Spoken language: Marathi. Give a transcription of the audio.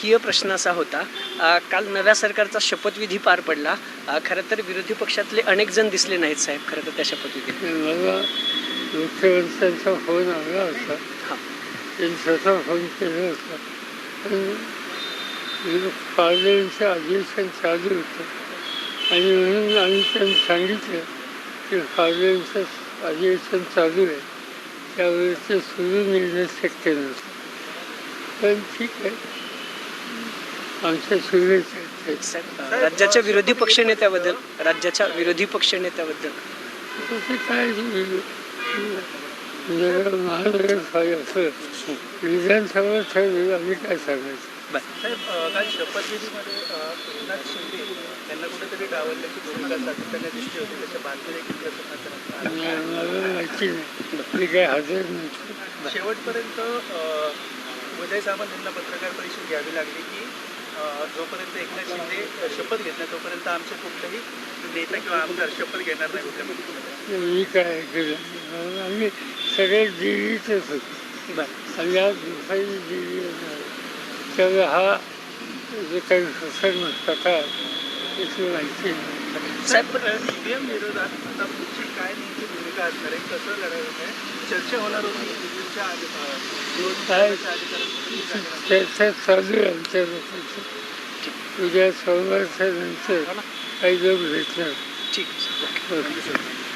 राजकीय प्रश्न असा होता काल नव्या सरकारचा शपथविधी पार पडला. खरं तर विरोधी पक्षातले अनेक जण दिसले नाहीत साहेब खरं तर त्या शपथविधीत मला मुख्यमंत्र्यांचा फोन आला होता. हां. त्यांनी स्वतः फोन केला होता. पण पार्लमेंटचं अधिवेशन चालू होतं. आणि म्हणून आम्ही त्यांनी सांगितलं की पार्लमेंटचं अधिवेशन चालू आहे. त्यावेळी ते सुरू निर्णय शक्य नव्हतं. पण ठीक आहे. आमच्या राज्याच्या विरोधी पक्षनेत्याबद्दल राज्याच्या विरोधी पक्षनेत्याबद्दल तसे काय जर महानगरपालिका असं विधानसभा ठरली आम्ही काय सांगायचं बाय साहेब अ, काल शपथविधीमध्ये अ, एकनाथ शिंदे यांना कुठेतरी डावलल्याची भूमिका सातत्याने दिसली होती त्याच्या देखील मला माहिती नाही मी काय हजर नव्हतो शेवटपर्यंत उदय सामंत यांना पत्रकार परिषद घ्यावी लागली की जोपर्यंत एकनाथ शिंदे शपथ घेत नाही तोपर्यंत आमचे कुठलेही नेता किंवा आमदार शपथ घेणार नाही मी काय केलं आम्ही सगळे दिल्लीतच होतो आणि आज दिल्ली त्यामुळे हा जो काही प्रसंग प्रकार त्याची माहिती साहेब साहेब ईव्हीएम विरोधात आता पुढची असणार आहे कसं लढायचं आहे चर्चा होणार होती चालू आहे सोमवारच्या नंतर काही ठीक. आहे